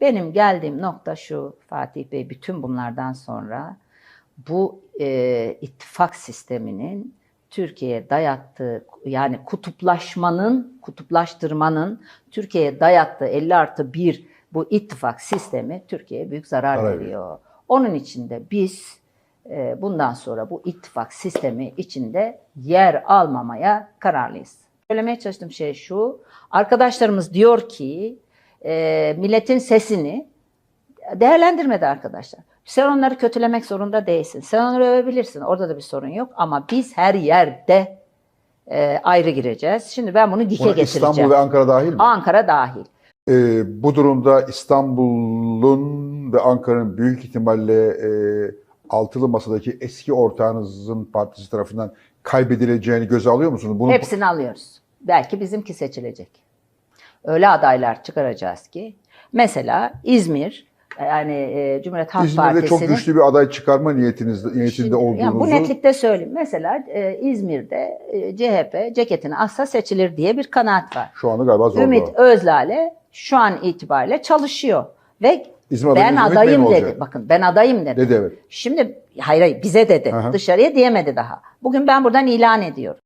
Benim geldiğim nokta şu Fatih Bey bütün bunlardan sonra bu e, ittifak sisteminin Türkiye'ye dayattığı yani kutuplaşmanın, kutuplaştırmanın Türkiye'ye dayattığı 50 artı 1 bu ittifak sistemi Türkiye'ye büyük zarar Zarar veriyor. Onun için de biz e, bundan sonra bu ittifak sistemi içinde yer almamaya kararlıyız. Söylemeye çalıştığım şey şu, arkadaşlarımız diyor ki e, milletin sesini değerlendirmedi arkadaşlar. Sen onları kötülemek zorunda değilsin. Sen onları övebilirsin. Orada da bir sorun yok. Ama biz her yerde e, ayrı gireceğiz. Şimdi ben bunu dike Buna getireceğim. İstanbul ve Ankara dahil mi? Ankara dahil. Ee, bu durumda İstanbul'un ve Ankara'nın büyük ihtimalle e, altılı masadaki eski ortağınızın partisi tarafından kaybedileceğini göze alıyor musunuz? Bunu, Hepsini alıyoruz. Belki bizimki seçilecek. Öyle adaylar çıkaracağız ki mesela İzmir yani e, Cumhuriyet Halk İzmir'de Partisi'nin çok güçlü bir aday çıkarma niyetiniz, niyetinde Şimdi, olduğunuzu yani bu netlikte söyleyeyim. Mesela e, İzmir'de e, CHP ceketini assa seçilir diye bir kanaat var. şu anda galiba zorda. Ümit Özlale şu an itibariyle çalışıyor ve İzmir ben mi adayım dedi. Bakın ben adayım dedi. Dedi evet. Şimdi hayır hayır bize dedi. Aha. Dışarıya diyemedi daha. Bugün ben buradan ilan ediyorum.